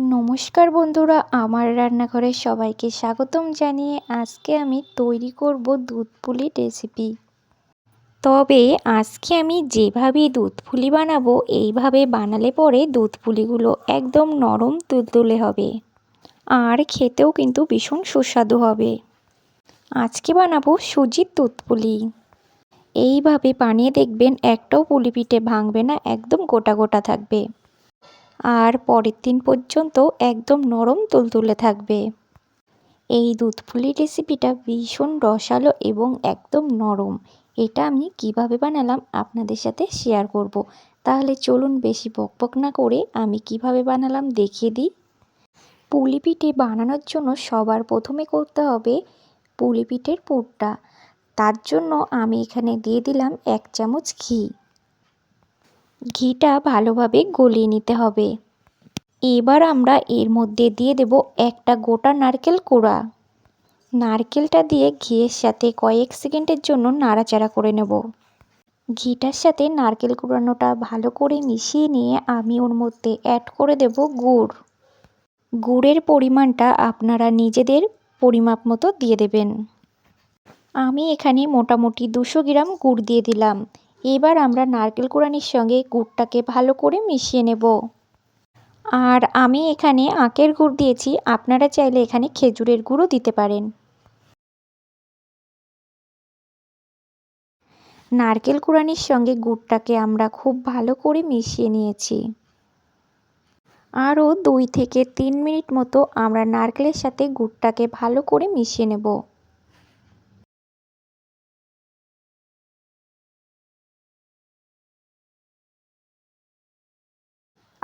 নমস্কার বন্ধুরা, আমার রান্নাঘরে সবাইকে স্বাগতম জানিয়ে আজকে আমি তৈরি করব দুধ পুলি রেসিপি। তবে আজকে আমি যেভাবে দুধ পুলি বানাবো, এইভাবে বানালে পরে দুধ পুলিগুলো একদম নরম তুলতুলে হবে। আর খেতেও কিন্তু ভীষণ সুস্বাদু হবে। আজকে বানাবো সুজির দুধ পুলি। এইভাবে বানিয়ে দেখবেন একটাও পুলি পিঠে ভাঙবে না, একদম গোটা গোটা থাকবে। আর পরের দিন পর্যন্ত একদম নরম তুলতুলে থাকবে। এই দুধ পুলি রেসিপিটা ভীষণ রসালো এবং একদম নরম। এটা আমি কীভাবে বানালাম আপনাদের সাথে শেয়ার করব। তাহলে চলুন বেশি বকবক না করে আমি কীভাবে বানালাম দেখিয়ে দিই। পুলি পিঠে বানানোর জন্য সবার প্রথমে করতে হবে পুলি পিঠের পুরটা। তার জন্য আমি এখানে দিয়ে দিলাম এক চামচ ঘি। ঘিটা ভালোভাবে গলিয়ে নিতে হবে। এবার আমরা এর মধ্যে দিয়ে দেব একটা গোটা নারকেল কোড়া। নারকেলটা দিয়ে ঘিয়ের সাথে কয়েক সেকেন্ডের জন্য নাড়াচাড়া করে নেব। ঘিটার সাথে নারকেল কুড়ানোটা ভালো করে মিশিয়ে নিয়ে আমি ওর মধ্যে অ্যাড করে দেব গুড়। গুড়ের পরিমাণটা আপনারা নিজেদের পরিমাপ মতো দিয়ে দেবেন। আমি এখানে মোটামুটি দুশো গ্রাম গুড় দিয়ে দিলাম। এবার আমরা নারকেল কোড়ানির সঙ্গে গুড়টাকে ভালো করে মিশিয়ে নেব। আর আমি এখানে আখের গুড় দিয়েছি, আপনারা চাইলে এখানে খেজুরের গুঁড়ও দিতে পারেন। নারকেল কুড়ানির সঙ্গে গুড়টাকে আমরা খুব ভালো করে মিশিয়ে নিয়েছি। আরও দুই থেকে তিন মিনিট মতো আমরা নারকেলের সাথে গুড়টাকে ভালো করে মিশিয়ে নেব।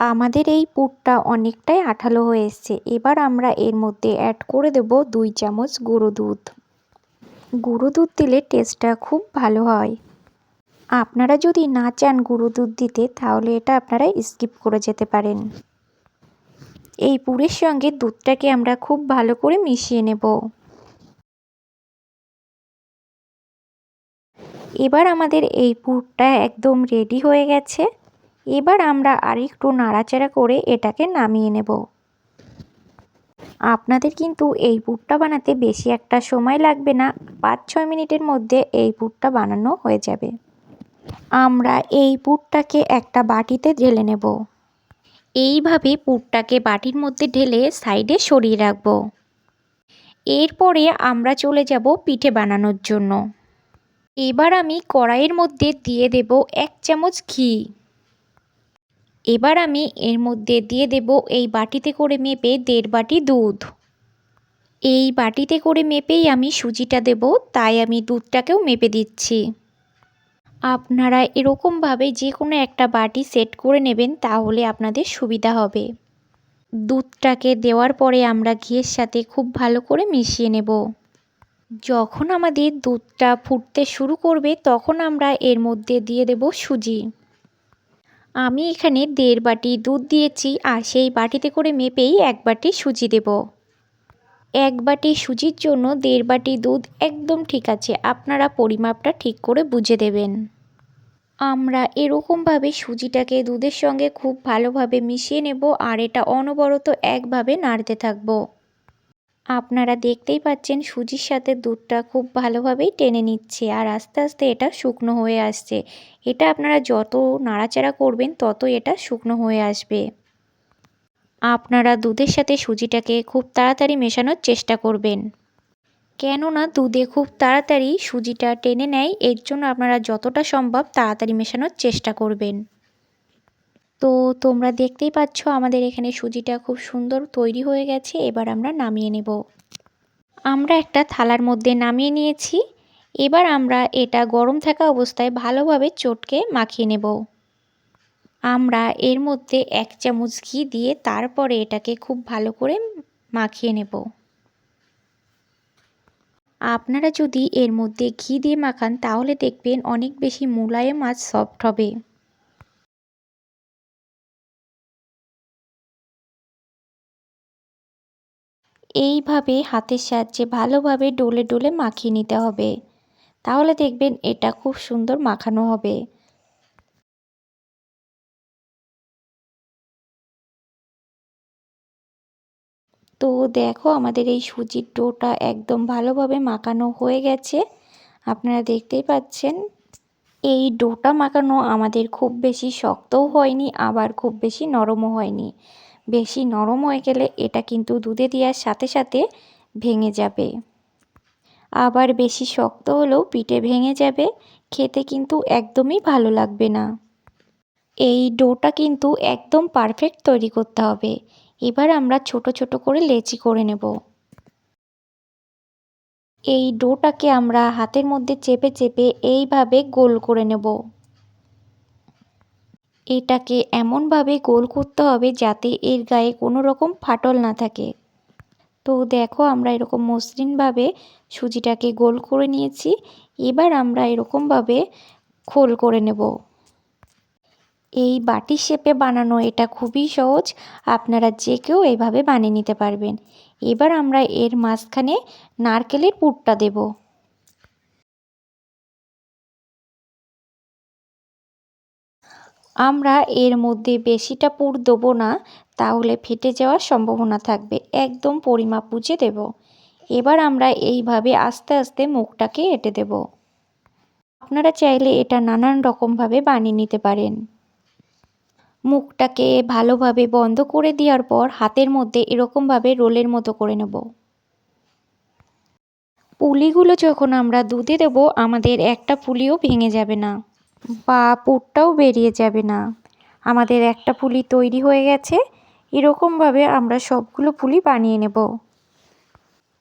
আমাদের এই পুরটা অনেকটাই আঠালো হয়ে এসছে। এবার আমরা এর মধ্যে অ্যাড করে দেব দুই চামচ গুঁড়ো দুধ। গুঁড়ো দুধ দিলে টেস্টটা খুব ভালো হয়। আপনারা যদি না চান গুঁড়ো দুধ দিতে, তাহলে এটা আপনারা স্কিপ করে যেতে পারেন। এই পুরের সঙ্গে দুধটাকে আমরা খুব ভালো করে মিশিয়ে নেব। এবার আমাদের এই পুরটা একদম রেডি হয়ে গেছে। এবার আমরা আরেকটু নাড়াচাড়া করে এটাকে নামিয়ে নেব। আপনাদের কিন্তু এই পুরটা বানাতে বেশি একটা সময় লাগবে না পাঁচ ছয় মিনিটের মধ্যে এই পুরটা বানানো হয়ে যাবে। আমরা এই পুরটাকে একটা বাটিতে ঢেলে নেব। এইভাবে পুরটাকে বাটির মধ্যে ঢেলে সাইডে সরিয়ে রাখব। এরপরে আমরা চলে যাব পিঠে বানানোর জন্য। এবার আমি কড়াইয়ের মধ্যে দিয়ে দেব এক চামচ ঘি। এবার আমি এর মধ্যে দিয়ে দেব এই বাটিতে করে মেপে দেড় বাটি দুধ। এই বাটিতে করে মেপেই আমি সুজিটা দেব, তাই আমি দুধটাকেও মেপে দিচ্ছি। আপনারা এরকমভাবে যে কোনো একটা বাটি সেট করে নেবেন, তাহলে আপনাদের সুবিধা হবে। দুধটাকে দেওয়ার পরে আমরা ঘিয়ের সাথে খুব ভালো করে মিশিয়ে নেব। যখন আমাদের দুধটা ফুটতে শুরু করবে, তখন আমরা এর মধ্যে দিয়ে দেব সুজি। আমি এখানে দেড় বাটি দুধ দিয়েছি আর সেই বাটিতে করে মেপেই এক বাটি সুজি দেব। এক বাটি সুজির জন্য দেড় বাটি দুধ একদম ঠিক আছে, আপনারা পরিমাপটা ঠিক করে বুঝে দেবেন। আমরা এরকমভাবে সুজিটাকে দুধের সঙ্গে খুব ভালোভাবে মিশিয়ে নেব আর এটা অনবরত একভাবে নাড়তে থাকব। আপনারা দেখতেই পাচ্ছেন সুজির সাথে দুধটা খুব ভালোভাবেই টেনে নিচ্ছে আর আস্তে আস্তে এটা শুকনো হয়ে আসছে। এটা আপনারা যত নাড়াচাড়া করবেন তত এটা শুকনো হয়ে আসবে। আপনারা দুধের সাথে সুজিটাকে খুব তাড়াতাড়ি মেশানোর চেষ্টা করবেন। কেননা দুধে খুব তাড়াতাড়ি সুজিটা টেনে নেয়, এর জন্য আপনারা যতটা সম্ভব তাড়াতাড়ি মেশানোর চেষ্টা করবেন। তো তোমরা দেখতেই পাচ্ছ আমাদের এখানে সুজিটা খুব সুন্দর তৈরি হয়ে গেছে, এবার আমরা নামিয়ে নেব। আমরা একটা থালার মধ্যে নামিয়ে নিয়েছি, এবার আমরা এটা গরম থাকা অবস্থায় ভালোভাবে চটকে মাখিয়ে নেব। আমরা এর মধ্যে এক চামচ ঘি দিয়ে তারপরে এটাকে খুব ভালো করে মাখিয়ে নেব। আপনারা যদি এর মধ্যে ঘি দিয়ে মাখান, তাহলে দেখবেন অনেক বেশি মোলায়েম আর সফট হবে। এইভাবে হাতের সাহায্যে ভালোভাবে ডলে ডলে মাখিয়ে নিতে হবে। তাহলে দেখবেন এটা খুব সুন্দর মাখানো হবে। তো দেখো আমাদের এই সুজির ডোটা একদম ভালোভাবে মাখানো হয়ে গেছে। আপনারা দেখতেই পাচ্ছেন, এই ডোটা মাখানো আমাদের খুব বেশি শক্তও হয়নি, আবার খুব বেশি নরমও হয়নি। বেশি নরম হয়ে গেলে এটা কিন্তু দুধে দেওয়ার সাথে সাথে ভেঙে যাবে। আবার বেশি শক্ত হলেও পিঠে ভেঙে যাবে, খেতে কিন্তু একদমই ভালো লাগবে না। এই ডোটা কিন্তু একদম পারফেক্ট তৈরি করতে হবে। এবার আমরা ছোট ছোট করে লেচি করে নেব। এই ডোটাকে আমরা হাতের মধ্যে চেপে চেপে এইভাবে গোল করে নেব। এটাকে এমনভাবে গোল করতে হবে যাতে এর গায়ে কোনো রকম ফাটল না থাকে। তো দেখো আমরা এরকম মসৃণভাবে সুজিটাকে গোল করে নিয়েছি। এবার আমরা এরকমভাবে খোল করে নেব। এই বাটি শেপে বানানো এটা খুবই সহজ। আপনারা যে কেউ এইভাবে বানিয়ে নিতে পারবেন। এবার আমরা এর মাঝখানে নারকেলের পুরটা দেব। আমরা এর মধ্যে বেশিটা পুর দেবো না, তাহলে ফেটে যাওয়ার সম্ভাবনা থাকবে। একদম পরিমাপ বুঝে দেব। এবার আমরা এইভাবে আস্তে আস্তে মুখটাকে এঁটে দেব। আপনারা চাইলে এটা নানান রকমভাবে বানিয়ে নিতে পারেন। মুখটাকে ভালোভাবে বন্ধ করে দেওয়ার পর হাতের মধ্যে এরকমভাবে রোলের মতো করে নেব। পুলিগুলো যখন আমরা দুধে দেব, আমাদের একটা পুলিও ভেঙে যাবে না। বা পুরটাও বেরিয়ে যাবে না। আমাদের একটা পুলি তৈরি হয়ে গেছে, এরকমভাবে আমরা সবগুলো পুলি বানিয়ে নেব।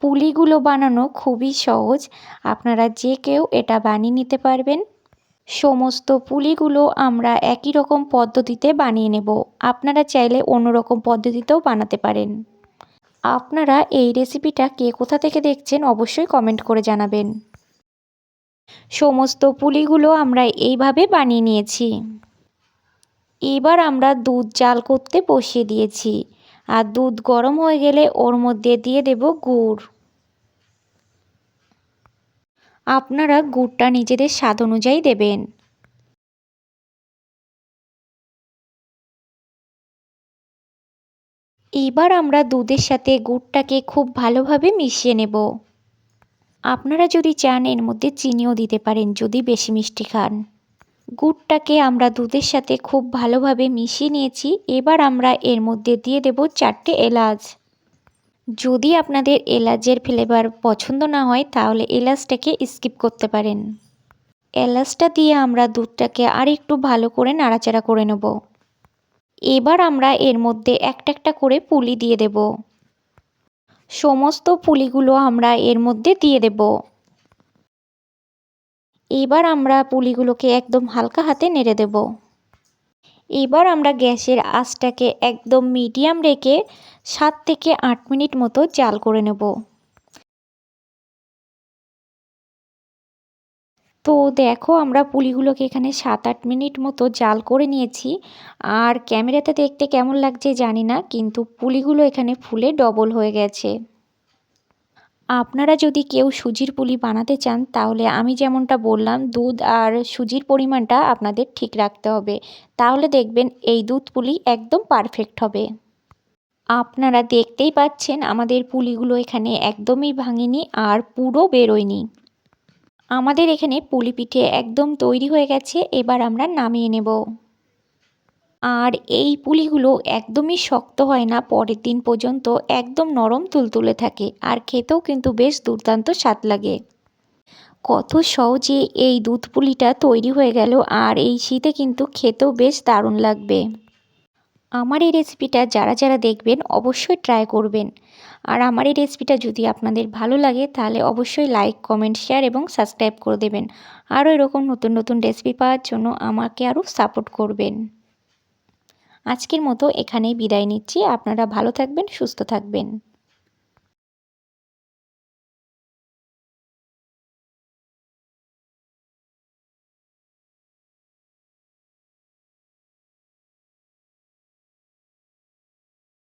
পুলিগুলো বানানো খুবই সহজ, আপনারা যে কেউ এটা বানিয়ে নিতে পারবেন। সমস্ত পুলিগুলো আমরা একই রকম পদ্ধতিতে বানিয়ে নেব, আপনারা চাইলে অন্য রকম পদ্ধতিতেও বানাতে পারেন। আপনারা এই রেসিপিটা কে কোথা থেকে দেখছেন অবশ্যই কমেন্ট করে জানাবেন। সমস্ত পুলিগুলো আমরা এইভাবে বানিয়ে নিয়েছি। এবার আমরা দুধ জাল করতে বসিয়ে দিয়েছি আর দুধ গরম হয়ে গেলে ওর মধ্যে দিয়ে দেব গুড়। আপনারা গুড়টা নিজেদের স্বাদ অনুযায়ী দেবেন। এবার আমরা দুধের সাথে গুড়টাকে খুব ভালোভাবে মিশিয়ে নেব। আপনারা যদি চান এর মধ্যে চিনিও দিতে পারেন, যদি বেশি মিষ্টি খান। গুড়টাকে আমরা দুধের সাথে খুব ভালোভাবে মিশিয়ে নিয়েছি। এবার আমরা এর মধ্যে দিয়ে দেব চারটে এলাচ। যদি আপনাদের এলাচের ফ্লেভার পছন্দ না হয়, তাহলে এলাচটাকে স্কিপ করতে পারেন। এলাচটা দিয়ে আমরা দুধটাকে আর একটু ভালো করে নাড়াচাড়া করে নেব। এবার আমরা এর মধ্যে একটা একটা করে পুলি দিয়ে দেব। সমস্ত পুলিগুলো আমরা এর মধ্যে দিয়ে দেব। এবার আমরা পুলিগুলোকে একদম হালকা হাতে নেড়ে দেব। এবার আমরা গ্যাসের আঁচটাকে একদম মিডিয়াম রেখে সাত থেকে আট মিনিট মতো জাল করে নেব। তো দেখো আমরা পুলিগুলোকে এখানে সাত আট মিনিট মতো জাল করে নিয়েছি। আর ক্যামেরাতে দেখতে কেমন লাগছে জানি না, কিন্তু পুলিগুলো এখানে ফুলে ডবল হয়ে গেছে। আপনারা যদি কেউ সুজির পুলি বানাতে চান, তাহলে আমি যেমনটা বললাম, দুধ আর সুজির পরিমাণটা আপনাদের ঠিক রাখতে হবে। তাহলে দেখবেন এই দুধ পুলি একদম পারফেক্ট হবে। আপনারা দেখতেই পাচ্ছেন আমাদের পুলিগুলো এখানে একদমই ভাঙেনি আর পুরো বেরোয়নি। আমাদের এখানে পুলি পিঠে একদম তৈরি হয়ে গেছে, এবার আমরা নামিয়ে নেব। আর এই পুলিগুলো একদমই শক্ত হয় না, পরের দিন পর্যন্ত একদম নরম তুলতুলে থাকে, আর খেতেও কিন্তু বেশ দুর্দান্ত স্বাদ লাগে। কত সহজে এই দুধ পুলিটা তৈরি হয়ে গেল, আর এই শীতে কিন্তু খেতেও বেশ দারুণ লাগবে। আমার এই রেসিপিটা যারা যারা দেখবেন, অবশ্যই ট্রাই করবেন। আর আমার এই রেসিপিটা যদি আপনাদের ভালো লাগে, তাহলে অবশ্যই লাইক কমেন্ট শেয়ার এবং সাবস্ক্রাইব করে দেবেন। আরও এরকম নতুন নতুন রেসিপি পাওয়ার জন্য আমাকে আরও সাপোর্ট করবেন। আজকের মতো এখানেই বিদায় নিচ্ছি। আপনারা ভালো থাকবেন, সুস্থ থাকবেন।